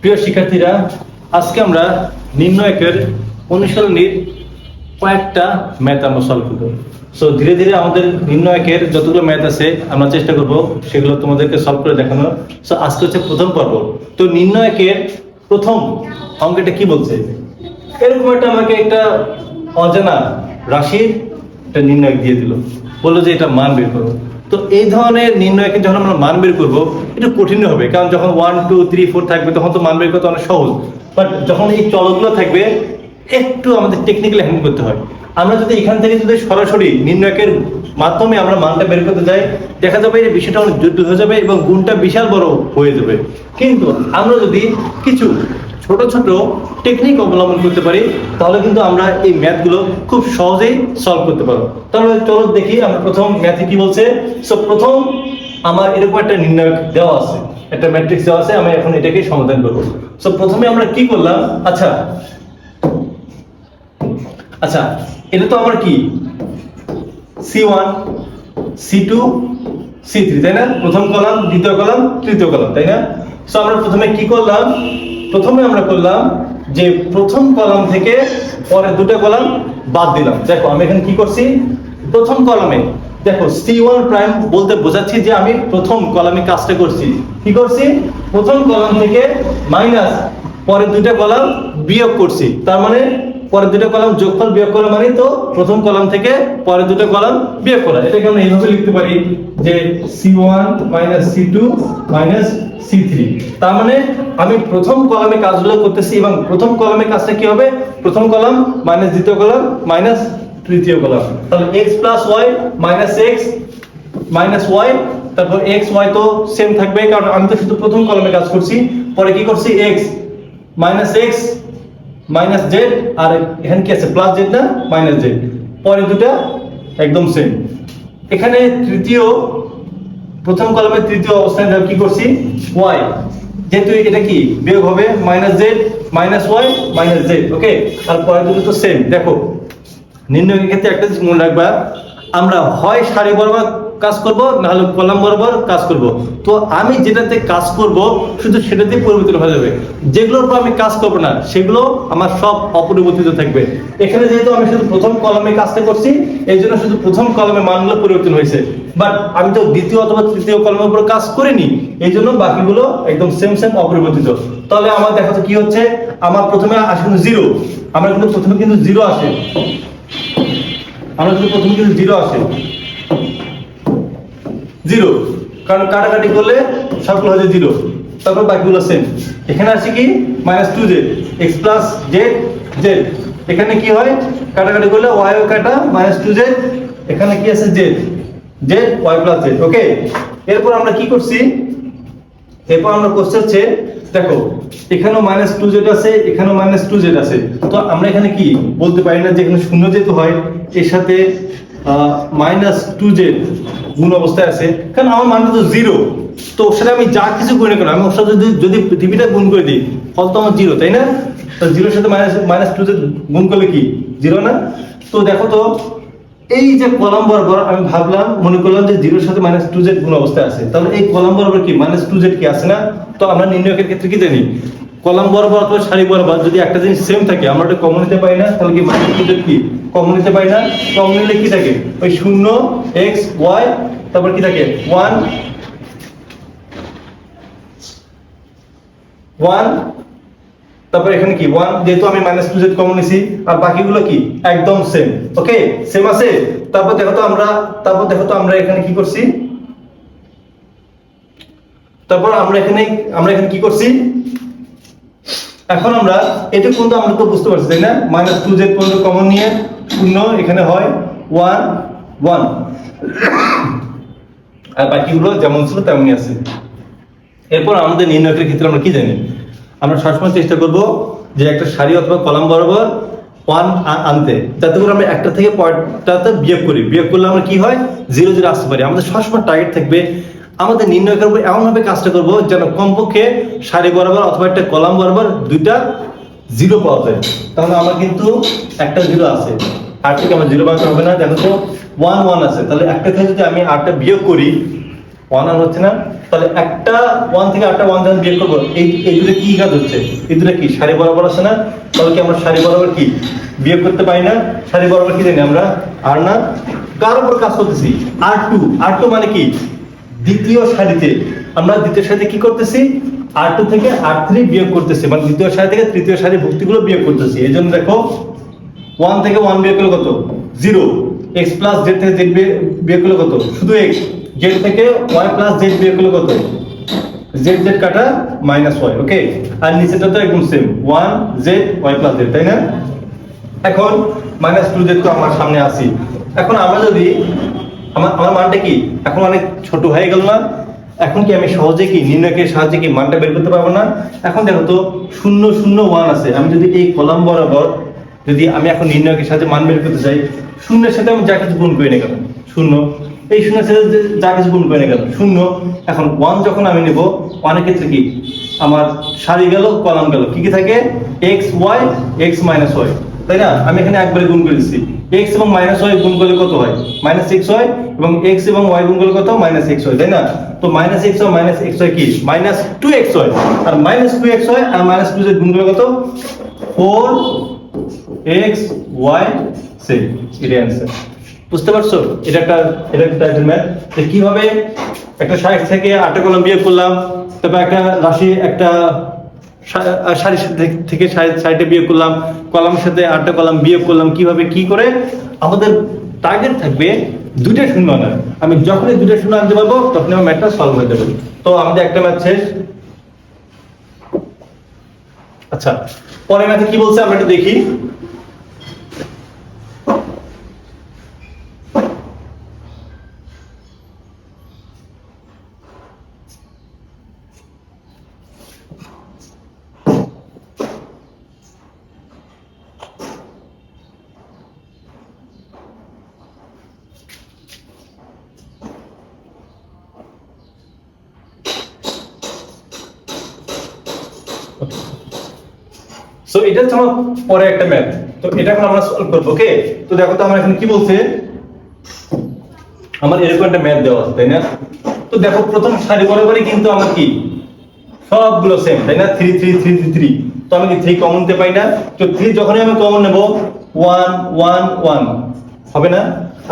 প্রিয় শিক্ষার্থীরা, আজকে আমরা নির্ণয়কের অনুশীলনীর কয়েকটা ম্যাথ আমরা সলভ করব। সো ধীরে ধীরে আমাদের নির্ণয়কের যতগুলো ম্যাথ আছে, আমরা চেষ্টা করব সেগুলো তোমাদেরকে সলভ করে দেখানো সো আজকে হচ্ছে প্রথম পর্ব। তো নির্ণয়কের প্রথম অঙ্কটা কি বলছে? এরকম একটা আমাকে একটা অজানা রাশির একটা নির্ণয় দিয়ে দিল। বলল যে এটা মান বের করো। তো এই ধরনের নির্ণয়কে যখন আমরা মান বের করব একটু কঠিন হবে। কারণ যখন ওয়ান টু থ্রি ফোর থাকবে, তখন তো মান বের করতে অনেক সহজ। বাট যখন এই চলকগুলো থাকবে, একটু আমাদের টেকনিক্যালি হ্যান্ডেল করতে হয়। আমরা যদি এখান থেকে যদি সরাসরি নির্ণয়কের মাধ্যমে আমরা মানটা বের করতে যাই, দেখা যাবে যে বিষয়টা অনেক জটিল হয়ে যাবে এবং গুণটা বিশাল বড় হয়ে যাবে। কিন্তু আমরা যদি কিছু ছোট ছোট টেকনিক অবলম্বন করতে পারি, তাহলে কিন্তু আমরা এই ম্যাথগুলো খুব সহজেই সলভ করতে পারব। তাহলে চলো দেখি, আমরা প্রথম ম্যাথে কি বলছে? সো প্রথম আমার এরকম একটা নির্ণয় দেওয়া আছে, একটা ম্যাট্রিক্স দেওয়া আছে, আমি এখন এটাকে সমাধান করব। সো প্রথমে আমরা কি করলাম? আচ্ছা আচ্ছা এটা তো আমার কি? C one c two c three তাই না? প্রথম কলাম দ্বিতীয় কলাম তৃতীয় কলাম তাই না? সো আমরা প্রথমে কি করলাম? প্রথমে আমরা করলাম যে প্রথম কলাম থেকে পরে দুটো কলাম বাদ দিলাম। দেখো, আমি এখানে কি করছি? প্রথম কলামে, দেখো সি ওয়ান প্রাইম বলতে বোঝাচ্ছি যে আমি প্রথম কলামে কাজটা করছি। কি করছি? প্রথম কলাম থেকে মাইনাস পরে দুটো কলাম বিয়োগ করছি। তার মানে পরের দুটো কলাম যোগফল বিয়োগ করা মানে তো প্রথম কলাম থেকে পরের দুটো কলাম বিয়োগ করা। এটাকে আমরা এইভাবে লিখতে পারি যে c one minus c two minus c three তার মানে আমি প্রথম কলামে কাজগুলো করতেছি এবং প্রথম কলামে কাজটা কি হবে? প্রথম কলাম মাইনাস দ্বিতীয় কলাম মাইনাস তৃতীয় কলাম। তাহলে x plus y minus x minus y তারপর এক্স ওয়াই তো সেম থাকবে, কারণ আমি তো শুধু প্রথম কলামে কাজ করছি, পরে কি করছি? X minus x minus z আর এখানে কি আছে? প্লাস জেড না মাইনাস জেড পরে দুটা একদম সেম এখানে তৃতীয়, প্রথম কলমের তৃতীয় অবস্থানে কি করছি? ওয়াই যেহেতু এটা কি? বিয়োগ হবে minus z minus y minus z okay আর পরে দুটো তো সেম দেখো, নির্ণয়ের ক্ষেত্রে একটা জিনিস মনে রাখবা, আমরা হয় সারি বরাবর কাজ করব না হলে কলাম বরাবর কাজ করব। তো আমি যেটাতে কাজ করব, শুধু সেটাতে পরিবর্তন হয়ে যাবে। যেগুলোর উপর আমি কাজ করব না, সেগুলো আমার সব অপরিবর্তিত থাকবে। এখানে যেহেতু আমি শুধু প্রথম কলমে কাজটা করছি, এই জন্য শুধু প্রথম কলমে মানগুলো পরিবর্তন হয়েছে। বাট আমি তো দ্বিতীয় অথবা তৃতীয় কলমের উপর কাজ করিনি, এই জন্য বাকিগুলো একদম সেম সেম অপরিবর্তিত। তাহলে আমার দেখা কি হচ্ছে? আমার প্রথমে আসে কিন্তু জিরো আমার কিন্তু প্রথমে কিন্তু জিরো আসে। আমরা কিন্তু প্রথমে কিন্তু জিরো আসে। জিরো। কারণ কাটাকাটি করলে সবগুলো হচ্ছে জিরো। তারপর বাকিগুলো সেম এখানে আছে কি? Minus two z x plus z z এখানে কি হয়? কাটাকাটি করলে ওয়াই কাটা মাইনাস টু জেড এখানে কি আছে? Z z y plus z okay এরপর আমরা কি করছি? এরপর আমরা করতে হচ্ছে, দেখো, এখানেও মাইনাস টু জেড আছে, এখানেও মাইনাস টু জেড আছে। তো আমরা এখানে কি বলতে পারি না যে এখানে শূন্য যেহেতু হয়, এর সাথে মাইনাস টু জেড গুণ অবস্থায় আছে, কারণ আমার মানটা তো জিরো তো ওর আমি যা কিছু করি আমি ওর সাথে যদি যদি পৃথিবীটা গুণ করে দিই, ফল তো আমার জিরো তাই না? তো জিরোর সাথে মাইনাস মাইনাস টু জেড গুণ করলে কি? জিরো না? তো দেখো তো, এই যে কলাম বরাবর আমি ভাবলাম, মনে করলাম যে জিরোর সাথে মাইনাস টু জেড গুণ অবস্থায় আছে, তাহলে এই কলাম বরাবর কি? মাইনাস টু জেড কি আছে না? তো আমরা নির্ণয়কের ক্ষেত্রে কি জানি? কলাম বরাবর অথবা সারি বরাবর যদি একটা জিনিস সেম থাকে, আমরা ওটা কমন নিতে পারি না, তাহলে কি জেড কি? কমন নিতে পারি না। কমন নিলে কি থাকে? ওই শূন্য এক্স ওয়াই তারপর কি থাকে? ওয়ান ওয়ান তারপর এখানে কি? ওয়ান যেহেতু আমি মাইনাস টু জেড কমন নিছি, আর বাকিগুলো কি? একদম সেম ওকে সেম আছে? তারপর দেখো তো আমরা, তারপর দেখো তো আমরা এখানে কি করছি? তারপর আমরা এখানে আমরা এখানে কি করছি? এখন আমরা এটা পর্যন্ত আমরা তো বুঝতে পারছি, তাই না? মাইনাস টু জেড পর্যন্ত কমন নিয়ে শূন্য এখানে হয় ওয়ান ওয়ান আর বাকিগুলো যেমন ছিল তেমনই আছে। এরপর আমাদের নির্ণয়কের ক্ষেত্রে আমরা কি জানি? আমরা সবসময় চেষ্টা করব যে একটা সারি অথবা কলাম বরাবর ওয়ান আনতে। যাতে করে আমরা একটা থেকে পয়েন্টটাতে বিয়োগ করি। বিয়োগ করলে আমরা কি হয়? জিরো জিরো আসতে পারি। আমাদের সবসময় টার্গেট থাকবে আমাদের নির্ণয় করব, এমনভাবে কাজটা করব যেন কমপক্ষে সারি বরাবর অথবা একটা কলাম বরাবর দুইটা জিরো পাওয়া যায়। তাহলে আমার কিন্তু একটা জিরো আছে। আর থেকে আমার জিরো বানাতে হবে না, দেখো তো ওয়ান ওয়ান আছে। তাহলে একটা থেকে যদি আমি আটটা বিয়োগ করি ওয়ান আর হচ্ছে না, তাহলে একটা ওয়ান থেকে আটটা ওয়ান যখন বিয়োগ করব, এই এই দুটো কি কাজ হচ্ছে? এই দুটো কি? সারি বরাবর আছে না? তাহলে কি আমরা সারি বরাবর কি? বিয়োগ করতে পারি না? সারি বরাবর কি জানি আমরা? আর না? কার উপর কাজ করতেছি? আর টু আর টু মানে কি? দ্বিতীয় সারিতে। আমরা দ্বিতীয় সারিতে কি করতেছি? আর টু থেকে আর থ্রি বিয়োগ করতেছি। মানে দ্বিতীয় সারি থেকে তৃতীয় সারি ভুক্তিগুলো বিয়োগ করতেছি। এই জন্য দেখো ওয়ান থেকে ওয়ান বিয়োগ করলে কত? জিরো এক্স প্লাস জেড থেকে জেড বিয়োগ করলে কত? শুধু এক্স জেড থেকে ওয়াই প্লাস জেড বিয়োগ করলে কত? জেড জেড কাটা মাইনাস ওয়াই ওকে আর নিচেটা তো একদম same one z y plus z তাই না? এখন মাইনাস টু জেড তো আমার সামনে আসি এখন আমরা যদি আমার আমার মানটা কি? এখন অনেক ছোট হয়ে গেল না? এখন কি আমি সহজে কি নির্ণয়কের সাহায্যে কি মানটা বের করতে পারব না? এখন দেখো তো, শূন্য শূন্য ওয়ান আছে। আমি যদি এই কলাম বরাবর যদি আমি এখন নির্ণয়কের সাথে মান বের করতে চাই, শূন্যের সাথে আমি যা কিছু গুণ করে নিয়ে গেলাম। শূন্য। এই শূন্যের সাথে যা কিছু গুণ করে নিয়ে গেলাম। শূন্য। এখন ওয়ান যখন আমি নেব, ওয়ানের ক্ষেত্রে কি? আমার সারি গেল, কলাম গেল। কি কি থাকে? X y, x minus y. তাই না? আমি এখানে একবারে গুণ করে দিচ্ছি। এক্স এবং মাইনাস ওয়াই গুণ করলে কত হয়? মাইনাস এক্স হয় এবং এক্স এবং ওয়াই গুণ করলে কত? মাইনাস এক্স হয় তাই না? তো মাইনাস এক্স হয় মাইনাস এক্স হয় কি? মাইনাস টু এক্স হয় আর মাইনাস টু এক্স হয় আর মাইনাস টু গুণ করলে কত? ফোর এক্স ওয়াই সেম এটাই অ্যান্সার বুঝতে পারছ? এটা একটা এটা একটা টাইপের ম্যাথ যে কীভাবে একটা ষাট থেকে আটটা কলম বিয়োগ করলাম, তারপর একটা রাশি, একটা থেকে- সাইডে বিয়োগ করলাম কলামের সাথে আটটা কলাম বিয়োগ করলাম, কীভাবে, কি করে? আমাদের টার্গেট থাকবে দুইটা শূন্য আনার। আমি যখনই দুইটা শূন্য আনতে পারব তখন আমার ম্যাথটা সলভ হয়ে যাবে। তো আমাদের একটা ম্যাথ শেষ। আচ্ছা পরে ম্যাথে কি বলছে আমরা একটু দেখি। সো এটা হচ্ছে আমার পরে একটা ম্যাথ তো এটা এখন আমরা সলভ করব ওকে তো দেখো তো আমার এখানে কি বলছে? আমার এরকম একটা ম্যাথ দেওয়া আছে, তাই না? তো দেখো, প্রথম সারি বরাবরই কিন্তু আমার কি? সবগুলো সেম তাই না? Three three three three three তো আমি কি থ্রি কমন নিতে পাই না? তো থ্রি যখনই আমি কমন নেব ওয়ান ওয়ান ওয়ান হবে না?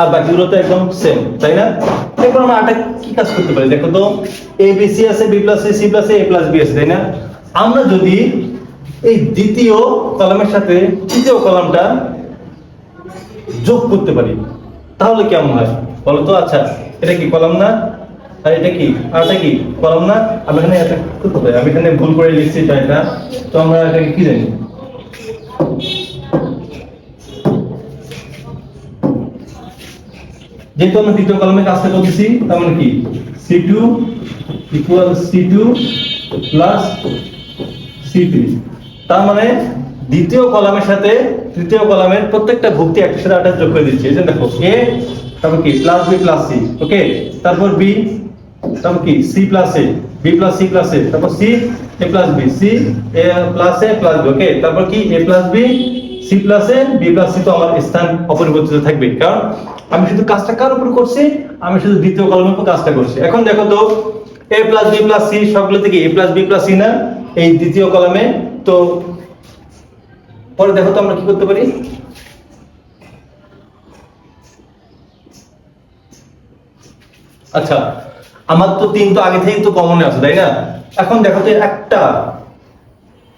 আর বাকিগুলো তো একদম সেম তাই না? এরপর আমরা আটা কি কাজ করতে পারি? দেখো তো এ বি সি আছে b plus c c plus a plus b আছে, তাই না? আমরা যদি এই দ্বিতীয় কলামের সাথে তৃতীয় কলামটা যোগ করতে পারি। তাহলে কেমন হয়? বলো তো আচ্ছা এটা কি কলাম না? আর এটা কি? আর এটা কি? কলাম না? আমি এখানে এটা আমি এখানে ভুল করে লিখছি এটা তো আমরা এটাকে কি জানি? যেহেতু আমরা দ্বিতীয় কলমে কাজটা করতেছি, তার মানে কি? C two equal c two plus c three তার মানে দ্বিতীয় কলামের সাথে তৃতীয় কলামের প্রত্যেকটা ভুক্তি একটার সাথে আটা যোগ করে দিচ্ছি। এই যে দেখো এ তারপর কি? Plus b plus c okay তারপর বি তারপর কি? C plus a b plus c plus a তারপর c a plus b c a plus a plus b okay তারপর কি? A plus b c plus a b plus c তো আমার স্থান অপরিবর্তিত থাকবে। কারণ আমি শুধু কাজটা কার উপর করছি? আমি শুধু দ্বিতীয় কলমের উপর কাজটা করছি। এখন দেখো তো a plus b plus c সবগুলো থেকে a plus b plus c না? এই দ্বিতীয় কলামে তো পরে দেখো তো আমরা কি করতে পারি? আচ্ছা আমার তো তিন তো আগে থেকেই তো কমনে আছে, তাই না? এখন দেখো তো একটা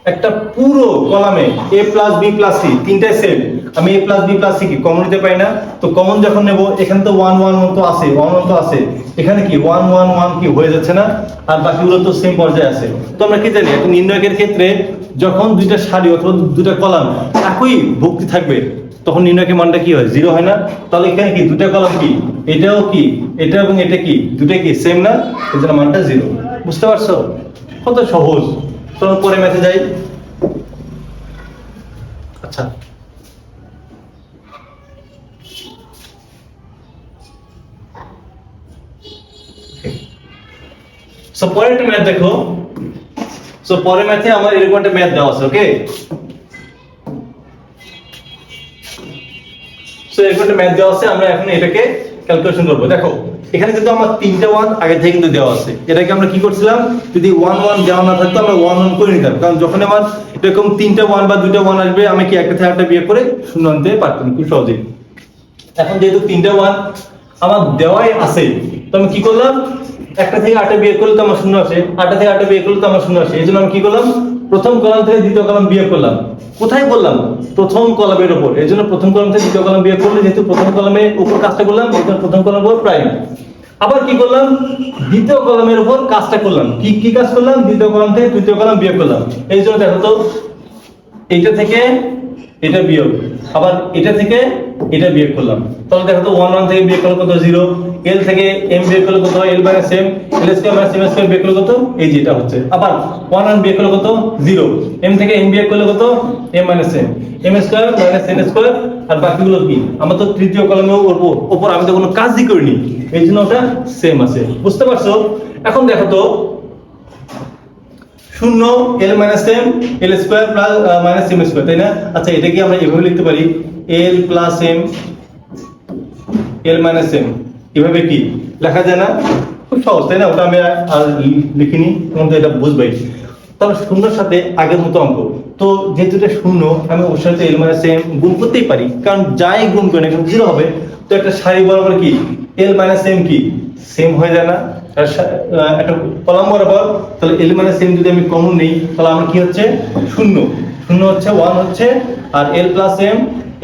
একটা পুরো কলামে a plus b plus c তিনটাই সেম আমি a plus b plus c কি? কমন নিতে পারি না। তো কমন যখন নেব, এখানে তো ওয়ান ওয়ান ওয়ান তো আছে ওয়ান ওয়ান তো আছে। এখানে কি? ওয়ান ওয়ান ওয়ান কি? হয়ে যাচ্ছে না। আর বাকিগুলো তো সেম পর্যায়ে আছে। তো আমরা কি জানি? একটা নির্ণয়কের ক্ষেত্রে যখন দুইটা সারি অথবা দুইটা কলাম একই ভক্তি থাকবে, তখন নির্ণয়কের মানটা কি হয়? জিরো হয় না? তাহলে এখানে কি? দুটা কলাম কি? এটাও কি? এটা এবং এটা কি? দুটা কি? সেম না? এই মানটা জিরো বুঝতে পারছ? কত সহজ। চলো পরে ম্যাথে যাই। আচ্ছা। সো পরের একটা ম্যাথ দেখো। সো পরের ম্যাথে আমার এরকম একটা ম্যাথ দেওয়া আছে ওকে সো এরকম একটা ম্যাথ দেওয়া আছে, আমরা এখন এটাকে ক্যালকুলেশন করব। দেখো, এখানে কিন্তু আমার তিনটা ওয়ান আগে থেকে কিন্তু দেওয়া আছে। এটাকে আমরা কি করছিলাম? যদি ওয়ান ওয়ান দেওয়া না থাকতো, আমরা ওয়ান ওয়ান করে নিতাম। কারণ যখন আমার এরকম তিনটা ওয়ান বা দুইটা ওয়ান আসবে, আমি কি একটা থেকে একটা বিয়ে করে শূন্য আনতে পারতাম খুব সহজেই এখন যেহেতু তিনটা ওয়ান আমার দেওয়াই আছে, তো আমি কি করলাম? একটা থেকে আটটা বিয়ে করলে তো আমার শূন্য আসে, আটটা থেকে আটটা বিয়ে করলে তো আমার শূন্য আসে। এই জন্য আমি কি করলাম? প্রথম কলাম থেকে দ্বিতীয় কলাম বিয়ে করলাম। কোথায় করলাম? প্রথম কলামের উপর। এই জন্য প্রথম কলাম থেকে দ্বিতীয় কলাম বিয়ে করলে যেহেতু প্রথম কলামের উপর কাজটা করলাম প্রথম কলামের উপর প্রাইম আবার কি করলাম? দ্বিতীয় কলামের উপর কাজটা করলাম। কি কি কাজ করলাম? দ্বিতীয় কলাম থেকে তৃতীয় কলাম বিয়ে করলাম। এই জন্য দেখো তো, এইটা থেকে এটা বিয়োগ। আবার এটা থেকে এটা বিয়োগ করলাম। তাহলে দেখো তো ওয়ান ওয়ান থেকে বিয়োগ করলে কত? জিরো এল থেকে এম বিয়োগ করলে কত? L minus m l square minus m square বিয়োগ করলে কত? এই যেটা হচ্ছে। আবার ওয়ান ওয়ান বিয়োগ করলে কত? জিরো এম থেকে এম বিয়োগ করলে কত? M minus m m square minus n square আর বাকিগুলো কি? আমার তো তৃতীয় কলমের উপর উপর আমি তো কোনো কাজই করিনি। এই জন্য ওটা সেম আছে। বুঝতে পারছ? এখন দেখো তো শূন্য l minus m l square plus minus m square তাই না? আচ্ছা এটা কি আমরা এভাবে লিখতে পারি l plus m l minus m এভাবে কি? লেখা যায় না? খুব সহজ, তাই না? ওটা আমি আর লিখিনি তোমাদের এটা বুঝবাই। তাহলে শূন্যর সাথে আগের মতো অঙ্ক। তো যেহেতু এটা শূন্য, আমি ওর সাথে এল মাইনাস এম গুণ করতেই পারি, কারণ যাই গুণ করি না জিরো হবে। তো একটা সারি বরাবর কি? এল মাইনাস এম কি? সেম হয়ে যায় না। একটা কলাম বরাবর, তাহলে এল মাইনাস এম যদি আমি কমন নেই, তাহলে আমার কি হচ্ছে? শূন্য। শূন্য হচ্ছে ওয়ান হচ্ছে, আর l plus m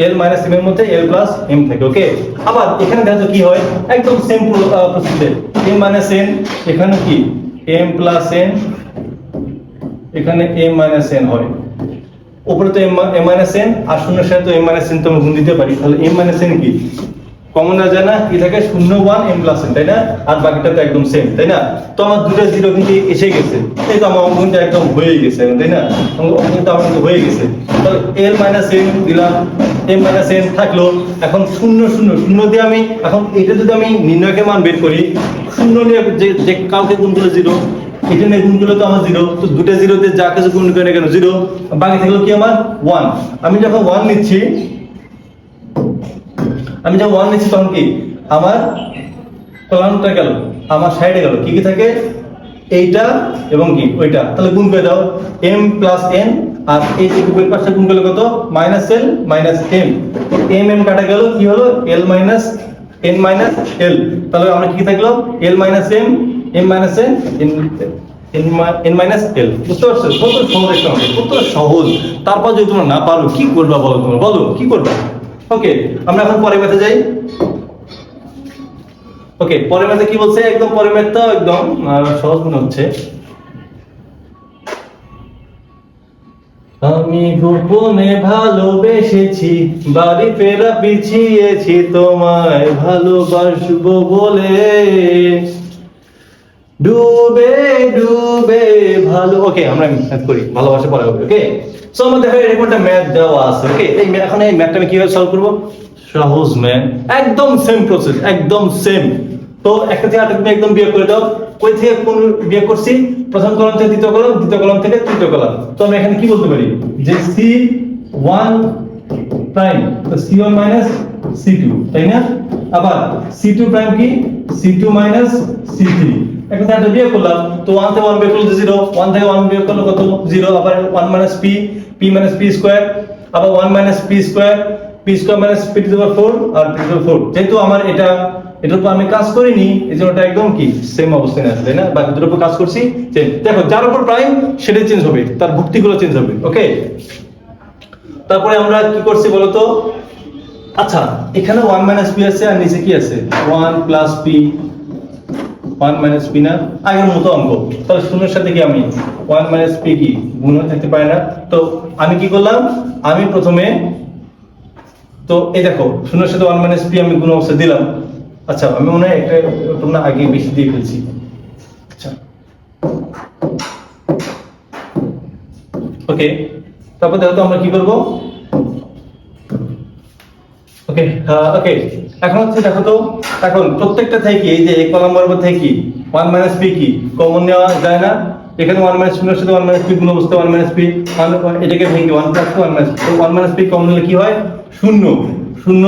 l minus m এর মধ্যে এল প্লাস এম থাকে ওকে আবার এখানে দেখো কি হয়? একদম same procedure m minus n এখানে কি? এম প্লাস এন এখানে এম মাইনাস এন হয়। উপরে তো এম মাইনাস এন আর শূন্যের সাথে তো এম মাইনাস এন তো আমি গুণ দিতে পারি। তাহলে এম মাইনাস এন কি? কমন না যায় না কি থাকে? শূন্য ওয়ান এম প্লাস এন তাই না? আর বাকিটা তো একদম সেম তাই না? তো আমার দুটো জিরো কিন্তু এসে গেছে। এই তো আমার অঙ্কনটা একদম হয়ে গেছে, তাই না? অঙ্কনটা আমার কিন্তু হয়ে গেছে। তাহলে এল মাইনাস এন দিলাম এম মাইনাস এন থাকল। এখন শূন্য শূন্য শূন্য দিয়ে আমি, এখন এটা যদি আমি নির্ণয়কে মান বের করি, শূন্য নিয়ে যে কাউকে গুণ করলে জিরো এটা নিয়ে গুণ করলে তো আমার জিরো তো দুটো জিরোতে যা কিছু গুণ করে কেন জিরো বাকি থাকল কি আমার? ওয়ান আমি যখন ওয়ান নিচ্ছি আমি যখন ওয়ান নিচ্ছি তখন কি? আমার কলামটা গেল, আমার সাইডে গেল। কি কি থাকে? এইটা এবং কি? ওইটা। তাহলে গুণ করে দাও। এম প্লাস এন আর এই যে উপরের পাশে গুণ করলে কত? Minus l minus m m m কাটা গেল, কি হলো? L minus n minus l তাহলে আমরা কি থাকল? L minus m m minus n n minus l বুঝতে পারছ? কত সহজ একটা কত সহজ। তারপর যদি তোমরা না পারো, কি করবা বলো তোমরা? বলো, কি করবা? ওকে আমরা এখন পরের ম্যাথে যাই। ওকে পরের ম্যাথে কি বলছে? একদম পরের একদম সহজ মনে হচ্ছে। আমি গোপনে ভালোবেসেছি, বাড়ি ফেরা পিছিয়েছি, তোমায় ভালোবাসবো বলে। ডুবে ডুবে, ভালো ওকে আমরা করি, ভালোবাসা পরে ওকে সো আমাদের দেখো এরকম একটা ম্যাথ দেওয়া আছে ওকে এই এখন এই ম্যাথটা আমি কীভাবে সলভ করব? সহজ ম্যাথ একদম সেম প্রসেস একদম সেম তো একটা থেকে তুমি একদম বিয়োগ করে দাও। কই থেকে কোন বিয়োগ করছি? প্রথম কলাম থেকে দ্বিতীয় কলাম দ্বিতীয় কলাম থেকে তৃতীয় কলাম তো আমি এখানে কি বলতে পারি? যে সি ওয়ান প্রাইম তো c one minus c two তাই না? আবার সি টু প্রাইম কি? C two minus c three একটা একটা বিয়োগ করলাম তো ওয়ান থেকে ওয়ান বিয়োগ করলে জিরো ওয়ান থেকে ওয়ান বিয়োগ করলে কত? জিরো আবার one minus p p minus p square আবার one minus p square p square minus p to four R P two four যেহেতু আমার এটা এটার উপর আমি কাজ করিনি, এই জন্য ওটা একদম কি সেম অবস্থায় আছে না? বাকি দুটোর উপর কাজ করছি দেখো, যার উপর প্রাইম সেটাই চেঞ্জ হবে, তার ভুক্তিগুলো চেঞ্জ হবে ওকে তারপরে আমরা কি করছি বলতো? আচ্ছা এখানে ওয়ান মাইনাস পি আছে আর নিচে কি আছে? One plus p one minus p না? আগের মতো অঙ্ক। তাহলে শূন্যের সাথে কি আমি? ওয়ান মাইনাস পি কি? গুণ থাকতে পারে না। তো আমি কি করলাম? আমি প্রথমে, তো এই দেখো, শূন্যের সাথে ওয়ান মাইনাস পি আমি গুণ অবস্থা দিলাম। আচ্ছা আমি মনে হয় একটা তোমরা আগে বেশি দিয়ে ফেলছি। আচ্ছা। ওকে তারপর দেখো আমরা কি করব? ওকে ওকে এখন হচ্ছে দেখো তো, এখন প্রত্যেকটা থেকে এই যে এক বরাবর থেকে ওয়ান মাইনাস পি কি? কমন নেওয়া যায় না। এখানে ওয়ান মাইনাস শূন্যের সাথে ওয়ান মাইনাস পি গুণ অবস্থা ওয়ান মাইনাস পি এটাকে ভেঙে one plus one minus one minus p common নিলে কি হয়? শূন্য। শূন্য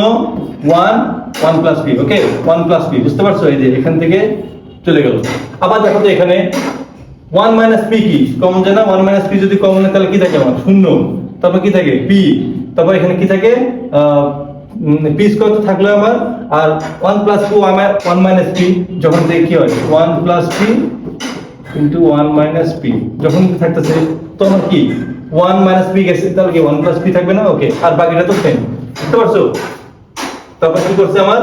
one one plus p okay one plus p বুঝতে পারছ? এই যে এখান থেকে চলে গেল। আবার দেখো তো এখানে ওয়ান মাইনাস পি কি? কমন যায় না ওয়ান মাইনাস পি যদি কমন হয়, তাহলে কি থাকে আমার? শূন্য। তারপর কি থাকে? পি তারপর এখানে কি থাকে? পি স্কোয়ার তো থাকল আমার। আর one plus two one minus p যখন থেকে কি হয়? One plus p into one minus p যখন থাকতেছে, তখন কি? ওয়ান মাইনাস পি গেছে, তাহলে কি ওয়ান প্লাস পি থাকবে না? ওকে আর বাকিটা তো সেম বুঝতে পারছ? তারপর কি করছে আমার?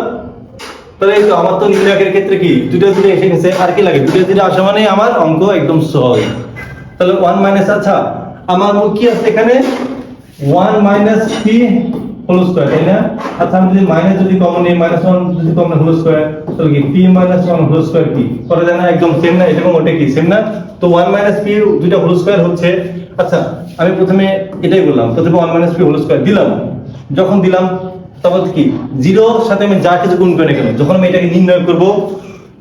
তাহলে এই তো, আমার তো নির্ণায়কের ক্ষেত্রে কি? দুটো দুটো এসে গেছে, আর কি লাগে? দুটো দুটো আসা মানে আমার অঙ্ক একদম সহজ। তাহলে ওয়ান মাইনাস আচ্ছা আমার কি আছে এখানে? One minus p whole square তাই না? আচ্ছা আমি যদি মাইনাস যদি কমন নিই মাইনাস ওয়ান যদি কমন হোল স্কোয়ার তাহলে কি? P minus one whole square কি? করা যায় না একদম সেম না, এরকম ওটা কি? সেম না? তো ওয়ান মাইনাস পি দুইটা হোল স্কোয়ার হচ্ছে। আচ্ছা আমি প্রথমে এটাই বললাম, প্রথমে one minus p whole square দিলাম। যখন দিলাম, তারপর কি? জিরোর সাথে আমি যা কিছু গুণ করে না কেন যখন আমি এটাকে নির্ণয় করব,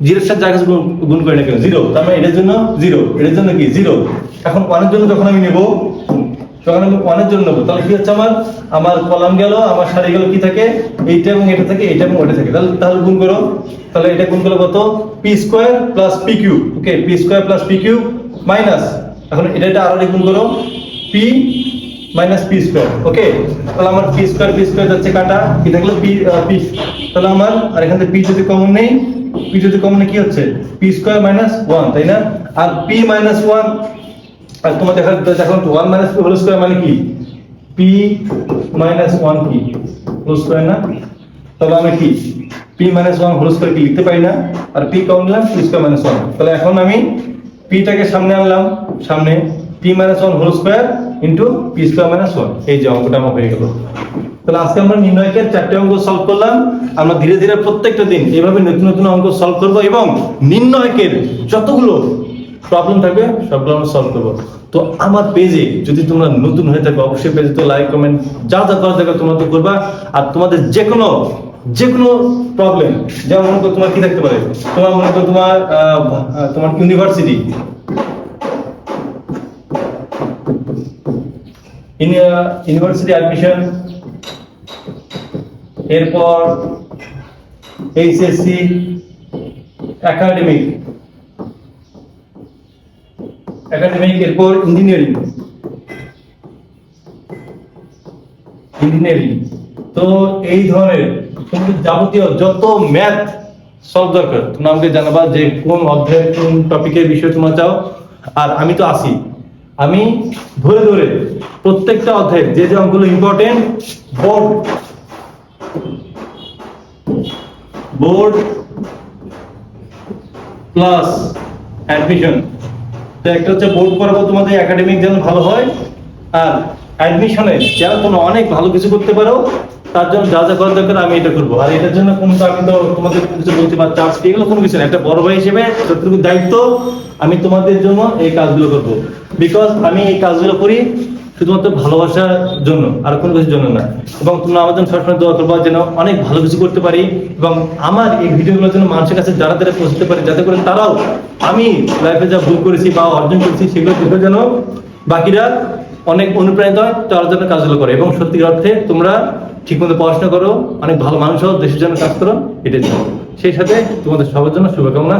জিরোর সাথে যা কিছু গুণ করে না কেন জিরো। তার মানে এটার জন্য জিরো। এটার জন্য কি? জিরো। এখন ওয়ানের জন্য যখন আমি নেব যখন আমি জন্য নেব। তাহলে কি হচ্ছে আমার? আমার কলাম গেল, আমার গেল কি থাকে? এইটা এবং এটা থাকে, এইটা এবং ওটা থাকে। তাহলে তাহলে গুণ করো। তাহলে এটা গুণ করলে কত? P square plus p q okay, p square plus p q minus. এখন এটা এটা আরও গুণ করো। P minus p square. Okay, তাহলে আমার পি স্কোয়ার পি স্কোয়ার যাচ্ছে কাটা। কি থাকল? P p. তাহলে আমার, আর এখান থেকে পি যদি কমন নেই, পি যদি কমন নেই, কি হচ্ছে? পি স্কোয়ার মাইনাস ওয়ান, তাই না? আর পি মাইনাস ওয়ান আর তোমার দেখা দেখো one minus p whole square মানে কি? পি মাইনাস ওয়ান কি হোল স্কোয়ার না? তাহলে আমি কি? P minus one whole square কি লিখতে পারি না? আর পি কমন নিলাম পি স্কোয়ার মাইনাস ওয়ান তাহলে এখন আমি পিটাকে সামনে আনলাম, সামনে p minus one whole square into p square minus one এই যে অঙ্কটা আমার হয়ে গেল। তাহলে আজকে আমরা নির্ণয়কের চারটে অঙ্ক সলভ করলাম। আমরা ধীরে ধীরে প্রত্যেকটা দিন এইভাবে নতুন নতুন অঙ্ক সলভ করব এবং নির্ণয়কের যতগুলো প্রবলেম থাকবে সবগুলো আমরা সলভ করব। তো আমার পেজে যদি তোমরা নতুন হয়ে থাকো, অবশ্যই পেজে তো লাইক কমেন্ট যা যা করা থাকে তোমরা তো করবা। আর তোমাদের যে কোনো যে কোনো প্রবলেম যেমন মনে করো তোমার কি থাকতে পারে? তোমার মনে করো তোমার তোমার ইউনিভার্সিটি ইউনিভার্সিটি অ্যাডমিশন এরপর এইচএসসি একাডেমিক একাডেমিক এরপর ইঞ্জিনিয়ারিং ইঞ্জিনিয়ারিং তো এই ধরনের তোমাদের যাবতীয় যত ম্যাথ সব দরকার, তোমরা আমাকে জানাবা যে কোন অধ্যায়ের কোন টপিকের বিষয় তোমরা চাও। আর আমি তো আসি আমি ধরে ধরে প্রত্যেকটা অধ্যায়ের যে যে অঙ্কগুলো important board board plus admission একটা হচ্ছে বোর্ড তোমাদের একাডেমিক যেন ভালো হয়, আর অ্যাডমিশনে যেন অনেক ভালো কিছু করতে পারো, তার জন্য যা যা করার দরকার আমি এটা করব। আর এটার জন্য কোনো তো আমি তো তোমাদের কিছু বলতে পারছি চার্জ এগুলো কোনো কিছু না একটা বড় ভাই হিসেবে যতটুকু দায়িত্ব আমি তোমাদের জন্য এই কাজগুলো করব। বিকজ আমি এই কাজগুলো করি শুধুমাত্র ভালোবাসার জন্য, আর কোনো কিছুর জন্য না। এবং তোমরা আমার জন্য সবসময় দোয়া করব যেন অনেক ভালো কিছু করতে পারি এবং আমার এই ভিডিওগুলোর জন্য মানুষের কাছে যারা যারা পৌঁছতে পারি, যাতে করে তারাও আমি লাইফে যা ভুল করেছি বা অর্জন করেছি, সেগুলো দেখে যেন বাকিরা অনেক অনুপ্রাণিত হয়, তার জন্য কাজগুলো করে। এবং সত্যি অর্থে তোমরা ঠিকমতো পড়াশোনা করো, অনেক ভালো মানুষ হও, দেশের জন্য কাজ করো, এটাই সেই সাথে তোমাদের সবার জন্য শুভকামনা।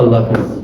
আল্লাহ হাফিজ।